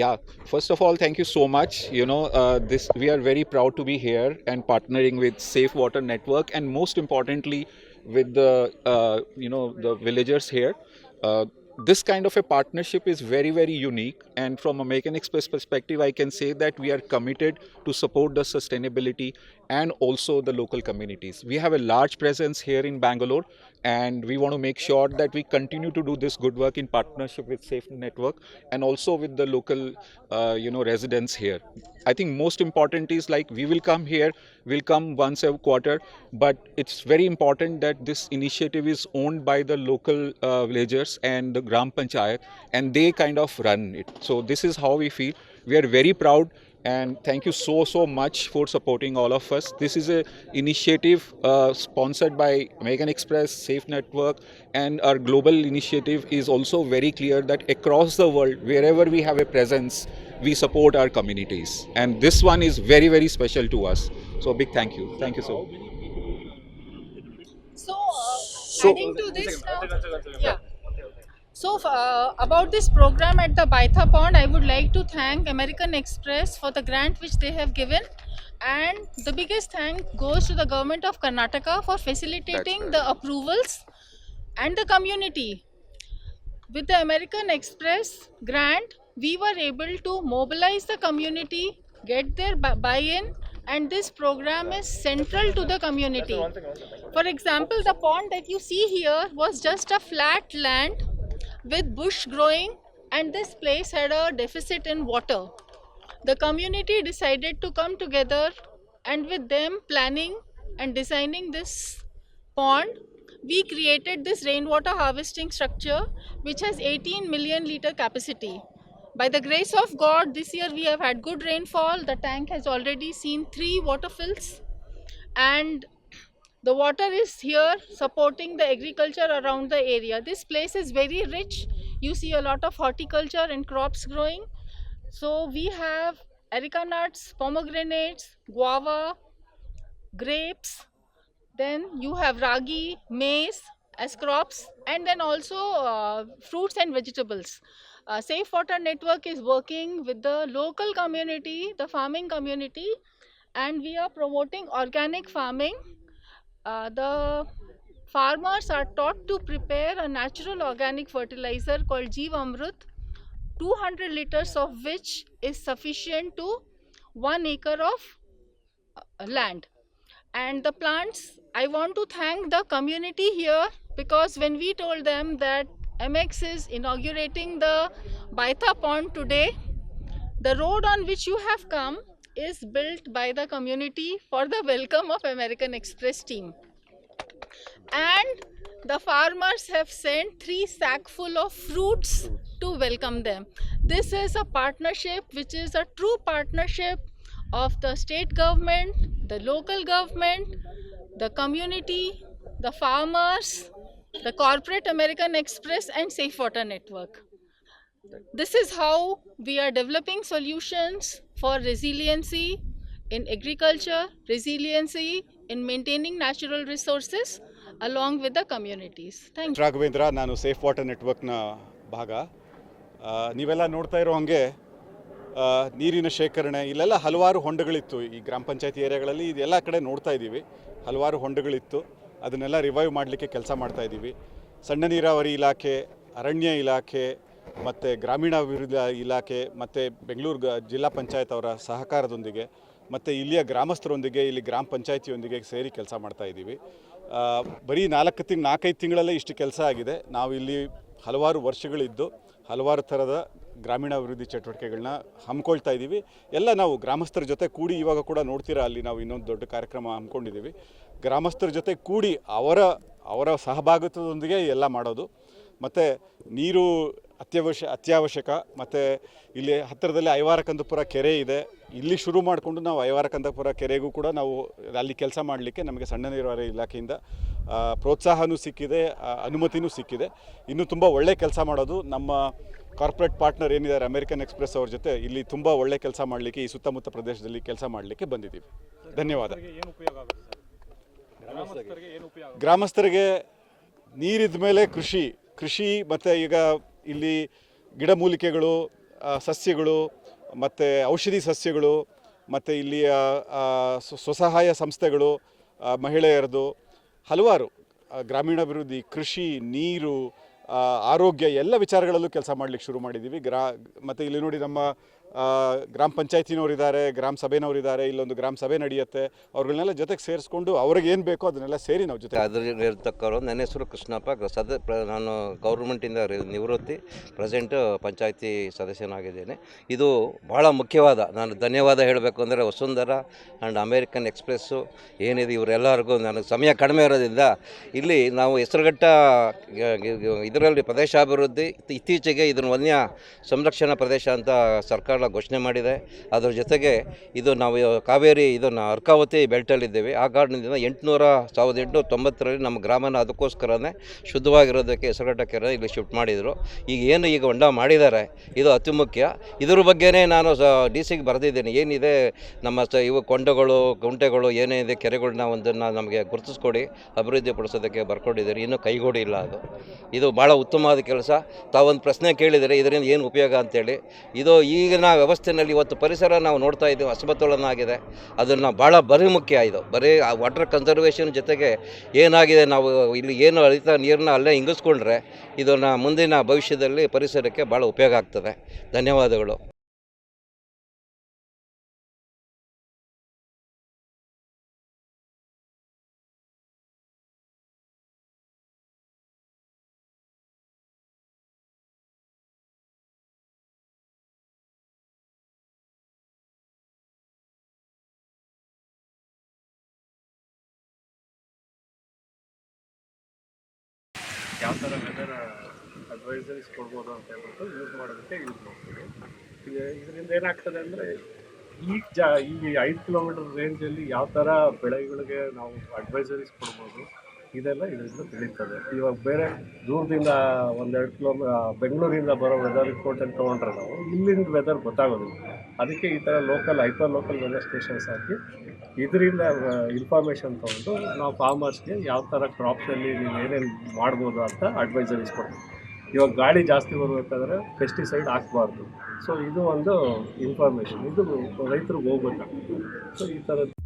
Yeah, first of all, thank you so much. You know, uh, this we are very proud to be here and partnering with Safe Water Network, and most importantly, with the uh, you know the villagers here. Uh, this kind of a partnership is very very unique, and from American Express perspective, I can say that we are committed to support the sustainability and also the local communities. We have a large presence here in Bangalore, and we want to make sure that we continue to do this good work in partnership with Safe Network and also with the local, uh, you know, residents here. I think most important is like we will come here, we'll come once a quarter, but it's very important that this initiative is owned by the local uh, villagers and the Gram Panchayat, and they kind of run it. So this is how we feel. We are very proud and thank you so so much for supporting all of us this is a initiative uh, sponsored by american express safe network and our global initiative is also very clear that across the world wherever we have a presence we support our communities and this one is very very special to us so big thank you thank you so much So, uh, So- adding to this, now, One second, one second. yeah. So, uh, about this program at the Baitha Pond, I would like to thank American Express for the grant which they have given. And the biggest thank goes to the government of Karnataka for facilitating right. the approvals and the community. With the American Express grant, we were able to mobilize the community, get their buy-in, and this program is central to the community. One second, one second. For example, the pond that you see here was just a flat land with bush growing, and this place had a deficit in water. The community decided to come together, and with them planning and designing this pond, we created this rainwater harvesting structure which has 18 million liter capacity. By the grace of God, this year we have had good rainfall. The tank has already seen three water fills, and the water is here supporting the agriculture around the area. This place is very rich. You see a lot of horticulture and crops growing. So we have areca nuts, pomegranates, guava, grapes. Then you have ragi, maize as crops, and then also uh, fruits and vegetables. Uh, Safe Water Network is working with the local community, the farming community, and we are promoting organic farming. Uh, the farmers are taught to prepare a natural organic fertilizer called Jeev Amrut, 200 liters of which is sufficient to one acre of uh, land. And the plants, I want to thank the community here because when we told them that MX is inaugurating the Baitha pond today, the road on which you have come is built by the community for the welcome of American Express team. And the farmers have sent three sackful of fruits to welcome them. This is a partnership which is a true partnership of the state government, the local government, the community, the farmers, the corporate American Express and Safe Water Network. This is how we are developing solutions for resiliency in agriculture, resiliency in maintaining natural resources along with the communities. Thank you. Raghavendra ನಾನು safe water ನೆಟ್ವರ್ಕ್ನ ಭಾಗ. ಆ, ನೀವೆಲ್ಲ ನೋಡ್ತಾ ಇರೋ ಹಂಗೆ ಆ, ನೀರಿನ ಶೇಖರಣೆ ಇಲ್ಲೆಲ್ಲ ಹಲವಾರು ಹೊಂಡಗಳಿತ್ತು. ಈ ಗ್ರಾಮ ಪಂಚಾಯತಿ ಏರಿಯಾಗಳಲ್ಲಿ ಇದೆಲ್ಲ ಕಡೆ ನೋಡ್ತಾ ಇದ್ದೀವಿ. ಹಲವಾರು ಹೊಂಡಗಳಿತ್ತು. ಅದನ್ನೆಲ್ಲ ರಿವೈವ್ ಮಾಡಲಿಕ್ಕೆ ಕೆಲಸ ಮಾಡ್ತಾ ಇದ್ದೀವಿ. ಸಣ್ಣ ನೀರಾವರಿ ಇಲಾಖೆ ಅರಣ್ಯ ಇಲಾಖೆ ಮತ್ತು ಗ್ರಾಮೀಣಾಭಿವೃದ್ಧಿ ಇಲಾಖೆ ಮತ್ತು ಬೆಂಗಳೂರು ಜಿಲ್ಲಾ ಪಂಚಾಯತ್ ಅವರ ಸಹಕಾರದೊಂದಿಗೆ ಮತ್ತು ಇಲ್ಲಿಯ ಗ್ರಾಮಸ್ಥರೊಂದಿಗೆ, ಇಲ್ಲಿ ಗ್ರಾಮ ಪಂಚಾಯತಿಯೊಂದಿಗೆ ಸೇರಿ ಕೆಲಸ ಮಾಡ್ತಾ ಇದ್ದೀವಿ. ಬರೀ ನಾಲ್ಕು ತಿಂಗ್, ನಾಲ್ಕೈದು ತಿಂಗಳಲ್ಲೇ ಇಷ್ಟು ಕೆಲಸ ಆಗಿದೆ. ನಾವು ಇಲ್ಲಿ ಹಲವಾರು ವರ್ಷಗಳಿದ್ದು ಹಲವಾರು ಥರದ ಗ್ರಾಮೀಣಾಭಿವೃದ್ಧಿ ಚಟುವಟಿಕೆಗಳನ್ನ ಹಮ್ಮಿಕೊಳ್ತಾ ಇದ್ದೀವಿ. ಎಲ್ಲ ನಾವು ಗ್ರಾಮಸ್ಥರ ಜೊತೆ ಕೂಡಿ ಇವಾಗ ಕೂಡ ನೋಡ್ತೀರಾ, ಅಲ್ಲಿ ನಾವು ಇನ್ನೊಂದು ದೊಡ್ಡ ಕಾರ್ಯಕ್ರಮ ಹಮ್ಮಿಕೊಂಡಿದ್ದೀವಿ ಗ್ರಾಮಸ್ಥರ ಜೊತೆ ಕೂಡಿ ಅವರ ಅವರ ಸಹಭಾಗಿತ್ವದೊಂದಿಗೆ ಎಲ್ಲ ಮಾಡೋದು. ಮತ್ತು ನೀರು ಅತ್ಯವಶ್ಯ ಅತ್ಯವಶ್ಯಕ. ಮತ್ತು ಇಲ್ಲಿ ಹತ್ತಿರದಲ್ಲಿ ಐವಾರಕಂದಪುರ ಕೆರೆ ಇದೆ. ಇಲ್ಲಿ ಶುರು ಮಾಡಿಕೊಂಡು ನಾವು ಐವಾರಕಂದಪುರ ಕೆರೆಗೂ ಕೂಡ ನಾವು ಅಲ್ಲಿ ಕೆಲಸ ಮಾಡಲಿಕ್ಕೆ ನಮಗೆ ಸಣ್ಣ ನೀರಾವರಿ ಇಲಾಖೆಯಿಂದ ಪ್ರೋತ್ಸಾಹನೂ ಸಿಕ್ಕಿದೆ ಅನುಮತಿನೂ ಸಿಕ್ಕಿದೆ. ಇನ್ನೂ ತುಂಬ ಒಳ್ಳೆ ಕೆಲಸ ಮಾಡೋದು ನಮ್ಮ ಕಾರ್ಪೊರೇಟ್ ಪಾರ್ಟ್ನರ್ ಏನಿದ್ದಾರೆ ಅಮೆರಿಕನ್ ಎಕ್ಸ್ಪ್ರೆಸ್ ಅವ್ರ ಜೊತೆ ಇಲ್ಲಿ ತುಂಬ ಒಳ್ಳೆ ಕೆಲಸ ಮಾಡಲಿಕ್ಕೆ ಈ ಸುತ್ತಮುತ್ತ ಪ್ರದೇಶದಲ್ಲಿ ಕೆಲಸ ಮಾಡಲಿಕ್ಕೆ ಬಂದಿದ್ದೀವಿ. ಧನ್ಯವಾದ. ಗ್ರಾಮಸ್ಥರಿಗೆ ನೀರಿದ ಮೇಲೆ ಕೃಷಿ ಕೃಷಿ ಮತ್ತು ಈಗ ಇಲ್ಲಿ ಗಿಡಮೂಲಿಕೆಗಳು ಸಸ್ಯಗಳು, ಮತ್ತು ಔಷಧಿ ಸಸ್ಯಗಳು, ಮತ್ತು ಇಲ್ಲಿಯ ಸ್ವಸಹಾಯ ಸಂಸ್ಥೆಗಳು ಮಹಿಳೆಯರದು ಹಲವಾರು ಗ್ರಾಮೀಣಾಭಿವೃದ್ಧಿ, ಕೃಷಿ, ನೀರು ಆರೋಗ್ಯ ಎಲ್ಲ ವಿಚಾರಗಳಲ್ಲೂ ಕೆಲಸ ಮಾಡಲಿಕ್ಕೆ ಶುರು ಮಾಡಿದ್ದೀವಿ. ಗ್ರಾ, ಮತ್ತು ಇಲ್ಲಿ ನೋಡಿ ನಮ್ಮ ಗ್ರಾಮ ಪಂಚಾಯತಿನವರಿದ್ದಾರೆ, ಗ್ರಾಮ ಸಭೆನವರಿದ್ದಾರೆ, ಇಲ್ಲೊಂದು ಗ್ರಾಮ ಸಭೆ ನಡೆಯುತ್ತೆ ಅವ್ರಗಳನ್ನೆಲ್ಲ ಜೊತೆಗೆ ಸೇರಿಸ್ಕೊಂಡು ಅವ್ರಿಗೆ ಏನು ಬೇಕೋ ಅದನ್ನೆಲ್ಲ ಸೇರಿ ನಾವು ಜೊತೆ ಅದ್ರ ಇರ್ತಕ್ಕವರು ನನ್ನ ಹೆಸರು ಕೃಷ್ಣಪ್ಪ ಸದ ನಾನು ಗೌರ್ಮೆಂಟಿಂದ ನಿವೃತ್ತಿ, ಪ್ರೆಸೆಂಟ್ ಪಂಚಾಯತಿ ಸದಸ್ಯನಾಗಿದ್ದೇನೆ. ಇದು ಭಾಳ ಮುಖ್ಯವಾದ, ನಾನು ಧನ್ಯವಾದ ಹೇಳಬೇಕು ಅಂದರೆ ವಸುಂಧರ ಆ್ಯಂಡ್ ಅಮೇರಿಕನ್ ಎಕ್ಸ್ಪ್ರೆಸ್ಸು ಏನಿದೆ ಇವರೆಲ್ಲರಿಗೂ ನನಗೆ ಸಮಯ ಕಡಿಮೆ ಇರೋದ್ರಿಂದ ಇಲ್ಲಿ ನಾವು ಹೆಸರುಘಟ್ಟ ಇದರಲ್ಲಿ ಪ್ರದೇಶಾಭಿವೃದ್ಧಿ ಇತ್- ಇತ್ತೀಚೆಗೆ ಇದನ್ನು ವನ್ಯ ಸಂರಕ್ಷಣಾ ಪ್ರದೇಶ ಅಂತ ಸರ್ಕಾರ ಘೋಷಣೆ ಮಾಡಿದೆ. ಅದರ ಜೊತೆಗೆ ಇದು ನಾವು ಕಾವೇರಿ ಇದನ್ನು ಅರ್ಕಾವತಿ ಬೆಲ್ಟಲ್ಲಿದ್ದೇವೆ ಆ ಕಾರಣದಿಂದ ಎಂಟುನೂರ, ಸಾವಿರದ ಎಂಟುನೂರ ತೊಂಬತ್ತರಲ್ಲಿ ನಮ್ಮ ಗ್ರಾಮನ ಅದಕ್ಕೋಸ್ಕರನೇ ಶುದ್ಧವಾಗಿರೋದಕ್ಕೆ ಹೆಸರುಘಟ್ಟ ಕೆರೆ ಇಲ್ಲಿ ಶಿಫ್ಟ್ ಮಾಡಿದರು. ಈಗ ಏನು ಈಗ ಹೊಂಡ ಮಾಡಿದ್ದಾರೆ, ಇದು ಅತಿ ಮುಖ್ಯ. ಇದ್ರ ಬಗ್ಗೆನೇ ನಾನು ಸ, ಡಿ ಸಿಗೆ ಬರೆದಿದ್ದೇನೆ. ಏನಿದೆ, ನಮ್ಮ ಸ, ಇವು ಕೊಂಡಗಳು, ಗುಂಟೆಗಳು ಇದೆ ಕೆರೆಗಳನ್ನ ಒಂದನ್ನು ನಮಗೆ ಗುರುತಿಸ್ಕೊಡಿ, ಅಭಿವೃದ್ಧಿ ಪಡಿಸೋದಕ್ಕೆ ಬರ್ಕೊಂಡಿದ್ದೀರಿ. ಇನ್ನೂ ಕೈಗೂಡಿ ಇಲ್ಲ ಅದು. ಇದು ಭಾಳ ಉತ್ತಮವಾದ ಕೆಲಸ. ತಾವೊಂದು ಪ್ರಶ್ನೆ ಕೇಳಿದರೆ ಇದರಿಂದ ಏನು ಉಪಯೋಗ ಅಂತೇಳಿ. ಇದು ಈಗಿನ ವ್ಯವಸ್ಥೆಯಲ್ಲಿ ಇವತ್ತು ಪರಿಸರ ನಾವು ನೋಡ್ತಾ ಇದ್ದೀವಿ ಅಸಮತೋಲನ ಆಗಿದೆ ಅದನ್ನು ಭಾಳ ಬರೀ ಮುಖ್ಯ ಇದು. ಬರೀ ಆ ವಾಟರ್ ಕನ್ಸರ್ವೇಷನ್ ಜೊತೆಗೆ ಏನಾಗಿದೆ, ನಾವು ಇಲ್ಲಿ ಏನು ಅಳಿತ ನೀರನ್ನ ಅಲ್ಲೇ ಇಂಗಿಸ್ಕೊಂಡ್ರೆ ಇದನ್ನು ಮುಂದಿನ ಭವಿಷ್ಯದಲ್ಲಿ ಪರಿಸರಕ್ಕೆ ಭಾಳ ಉಪಯೋಗ ಆಗ್ತದೆ. ಧನ್ಯವಾದಗಳು. ಯಾವ ಥರ ವೆದರ್ ಅಡ್ವೈಸರಿಸ್ ಕೊಡ್ಬೋದು ಅಂತ ಹೇಳ್ಬಿಟ್ಟು ಯೂಸ್ ಮಾಡೋದಕ್ಕೆ ಯೂಸ್ ಮಾಡ್ತೀವಿ. ಇದರಿಂದ ಏನಾಗ್ತದೆ ಅಂದರೆ ಈ ಜಾ, ಈ ಐದು ಕಿಲೋಮೀಟರ್ ರೇಂಜಲ್ಲಿ ಯಾವ ಥರ ಬೆಳೆಗಳಿಗೆ ನಾವು ಅಡ್ವೈಸರೀಸ್ ಕೊಡ್ಬೋದು, ಇದೆಲ್ಲ ಇದರಿಂದ ತಿಳಿತದೆ ಇವಾಗ ಬೇರೆ ದೂರದಿಂದ ಒಂದೆರಡು ಕಿಲೋಮೀ ಬೆಂಗಳೂರಿಂದ ಬರೋ ವೆದರ್ ರಿಪೋರ್ಟ್ ಅಂತ ತೊಗೊಂಡ್ರೆ ನಾವು ಇಲ್ಲಿಂದ ವೆದರ್ ಗೊತ್ತಾಗೋದಿಲ್ಲ. ಅದಕ್ಕೆ ಈ ಥರ local hyper local weather stations ಹಾಕಿ ಇದರಿಂದ ಇನ್ಫಾರ್ಮೇಷನ್ ತೊಗೊಂಡು ನಾವು ಫಾರ್ಮರ್ಸ್ಗೆ ಯಾವ ಥರ ಕ್ರಾಪ್ಸಲ್ಲಿ ನೀವು ಏನೇನು ಮಾಡ್ಬೋದು ಅಂತ ಅಡ್ವೈಸರೀಸ್ ಕೊಡ್ತೀವಿ ಇವಾಗ ಗಾಳಿ ಜಾಸ್ತಿ ಬರಬೇಕಾದ್ರೆ ಪೆಸ್ಟಿಸೈಡ್ ಹಾಕ್ಬಾರ್ದು. ಸೊ ಇದು ಒಂದು ಇನ್ಫಾರ್ಮೇಷನ್ ಇದು ರೈತರಿಗೆ ಹೋಗ್ಬೇಕಾಗ್ತದೆ. ಸೊ ಈ ಥರದ್ದು